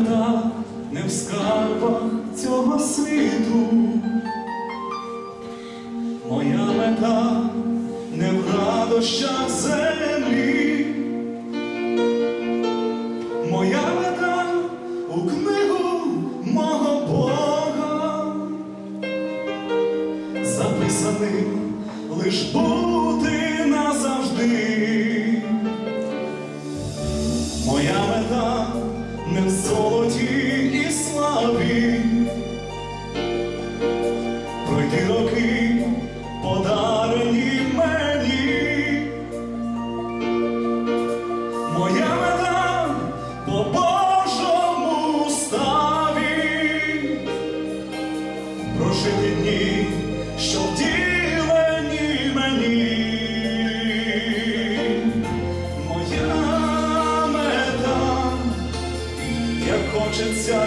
мета не в скарбах цього світу. Моя мета не в радощах землі. Моя мета у книгу мого Бога, записаним лиш бути You.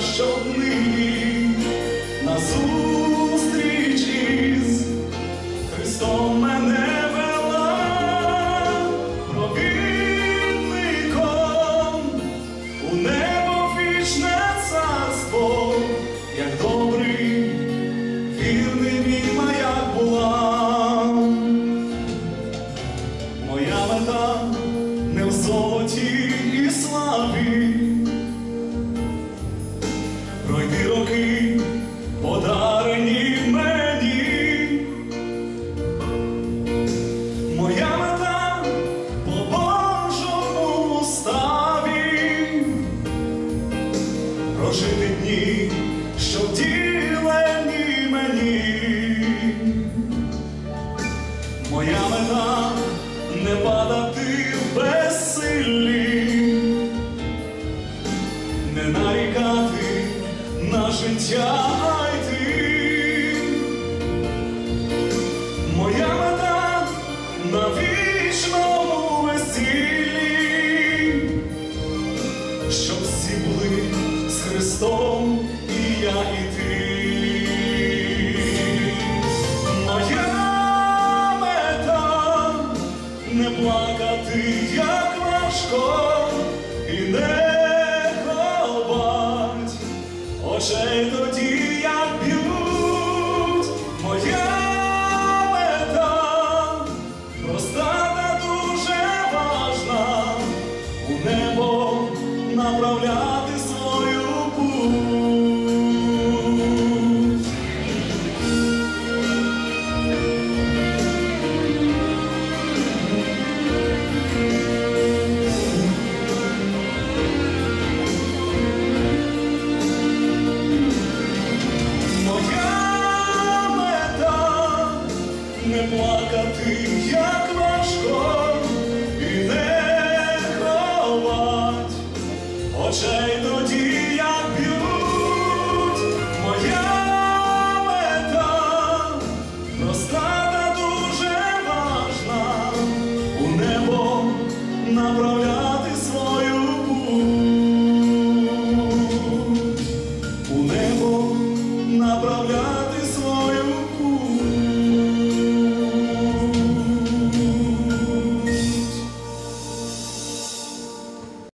Щоб нині на Прожити дні, що вділені мені. Моя мета не падати в безсиллі, не нарікати на життя не плакати, як важко, і не ховать очей тоді, плакати, як важко, і не ховать очей тоді, як б'ють. Моя мета проста та дуже важна у небо направляти свою